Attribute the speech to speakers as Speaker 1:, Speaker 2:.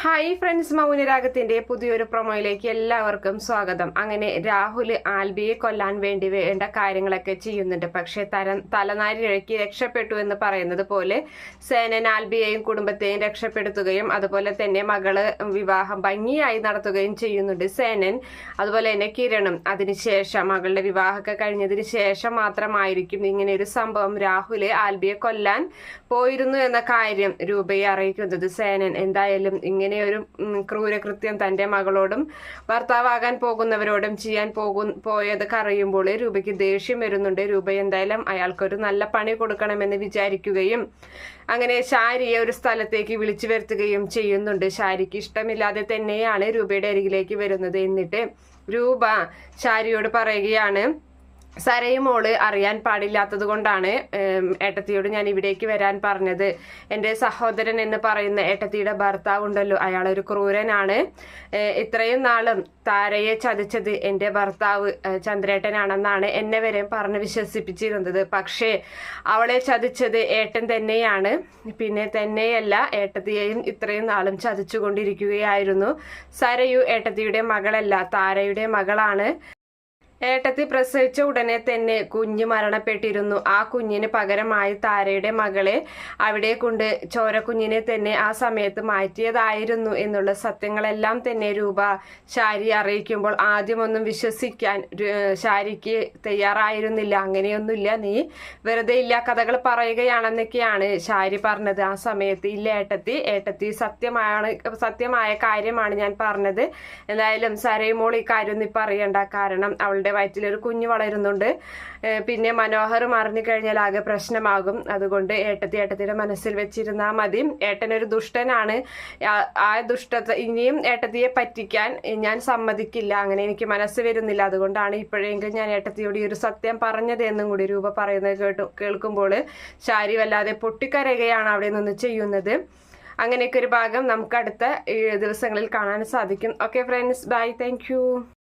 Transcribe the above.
Speaker 1: Hi friends മൗനരാഗത്തിന്റെ പുതിയൊരു പ്രൊമോയിലേക്ക് എല്ലാവർക്കും സ്വാഗതം. അങ്ങനെ രാഹുൽ ആൽബിയെ കൊല്ലാൻ വേണ്ടി വേണ്ട കാര്യങ്ങളൊക്കെ ചെയ്യുന്നുണ്ട്. പക്ഷേ തര തലനാരിഴക്കി രക്ഷപ്പെട്ടു എന്ന് പറയുന്നത് പോലെ സേനൻ ആൽബിയെയും കുടുംബത്തെയും രക്ഷപ്പെടുത്തുകയും അതുപോലെ തന്നെ മകൾ വിവാഹം ഭംഗിയായി നടത്തുകയും ചെയ്യുന്നുണ്ട് സേനൻ. അതുപോലെ തന്നെ കിരണും. അതിനുശേഷം മകളുടെ വിവാഹമൊക്കെ കഴിഞ്ഞതിന് ശേഷം മാത്രമായിരിക്കും ഇങ്ങനെ ഒരു സംഭവം രാഹുൽ ആൽബിയെ കൊല്ലാൻ പോയിരുന്നു എന്ന കാര്യം രൂപയെ അറിയിക്കുന്നത് സേനൻ. എന്തായാലും ഇങ്ങനെ ഒരു ക്രൂരകൃത്യം തന്റെ മകളോടും ഭർത്താവാകാൻ പോകുന്നവരോടും ചെയ്യാൻ പോകും പോയത് അറിയുമ്പോൾ രൂപയ്ക്ക് ദേഷ്യം വരുന്നുണ്ട്. രൂപ എന്തായാലും അയാൾക്കൊരു നല്ല പണി കൊടുക്കണമെന്ന് വിചാരിക്കുകയും അങ്ങനെ ശാരിയെ ഒരു സ്ഥലത്തേക്ക് വിളിച്ചു വരുത്തുകയും ചെയ്യുന്നുണ്ട്. ശാരിക്ക് ഇഷ്ടമില്ലാതെ തന്നെയാണ് രൂപയുടെ അരികിലേക്ക് വരുന്നത്. എന്നിട്ട് രൂപ ശാരിയോട് പറയുകയാണ് സരയുമോൾ അറിയാൻ പാടില്ലാത്തത് കൊണ്ടാണ് ഏട്ടത്തിയോട് ഞാൻ ഇവിടേക്ക് വരാൻ പറഞ്ഞത്. എന്റെ സഹോദരൻ എന്ന് പറയുന്ന ഏട്ടത്തിയുടെ ഭർത്താവ് ഉണ്ടല്ലോ അയാളൊരു ക്രൂരനാണ്. ഇത്രയും നാളും താരയെ ചതിച്ചത് എന്റെ ഭർത്താവ് ചന്ദ്രേട്ടനാണെന്നാണ് എന്നെ വരെ പറഞ്ഞ് വിശ്വസിപ്പിച്ചിരുന്നത്. പക്ഷേ അവളെ ചതിച്ചത് ഏട്ടൻ തന്നെയാണ്. പിന്നെ തന്നെയല്ല ഏട്ടത്തിയെയും ഇത്രയും നാളും ചതിച്ചുകൊണ്ടിരിക്കുകയായിരുന്നു. സരയു ഏട്ടത്തിയുടെ മകളല്ല താരയുടെ മകളാണ്. ഏട്ടത്തി പ്രസവിച്ച ഉടനെ തന്നെ കുഞ്ഞ് മരണപ്പെട്ടിരുന്നു. ആ കുഞ്ഞിന് പകരമായി താരയുടെ മകളെ അവിടെ കൊണ്ട് ചോരക്കുഞ്ഞിനെ തന്നെ ആ സമയത്ത് മാറ്റിയതായിരുന്നു എന്നുള്ള സത്യങ്ങളെല്ലാം തന്നെ രൂപ ശാരി അറിയിക്കുമ്പോൾ ആദ്യമൊന്നും വിശ്വസിക്കാൻ ശാരിക്ക് തയ്യാറായിരുന്നില്ല. അങ്ങനെയൊന്നുമില്ല. നീ വെറുതെ ഇല്ല കഥകൾ പറയുകയാണെന്നൊക്കെയാണ് ശാരി പറഞ്ഞത്. ആ സമയത്ത് ഇല്ല ഏട്ടത്തി ഏട്ടത്തി സത്യമാണ് സത്യമായ കാര്യമാണ് ഞാൻ പറഞ്ഞത്. എന്തായാലും സരയുമോൾ ഈ കാര്യം നീ പറയണ്ട. കാരണം അവളുടെ വയറ്റിൽ ഒരു കുഞ്ഞ് വളരുന്നുണ്ട്. പിന്നെ മനോഹർ മറിഞ്ഞു കഴിഞ്ഞാൽ ആകെ പ്രശ്നമാകും. അതുകൊണ്ട് ഏട്ടത്തി ഏട്ടത്തിയുടെ മനസ്സിൽ വെച്ചിരുന്നാൽ മതി. ഏട്ടനൊരു ദുഷ്ടനാണ്. ആ ദുഷ്ടത ഇനിയും ഏട്ടത്തിയെ പറ്റിക്കാൻ ഞാൻ സമ്മതിക്കില്ല. അങ്ങനെ എനിക്ക് മനസ്സ് വരുന്നില്ല. അതുകൊണ്ടാണ് ഇപ്പോഴെങ്കിലും ഞാൻ ഏട്ടത്തിയോട് ഈ ഒരു സത്യം പറഞ്ഞത് എന്നും കൂടി രൂപ പറയുന്നത് കേട്ടു കേൾക്കുമ്പോൾ ശാരി വല്ലാതെ പൊട്ടിക്കരയുകയാണ് അവിടെ നിന്ന് ചെയ്യുന്നത്. അങ്ങനെയൊക്കെ ഒരു ഭാഗം നമുക്ക് അടുത്ത ദിവസങ്ങളിൽ കാണാൻ സാധിക്കും. Okay friends bye thank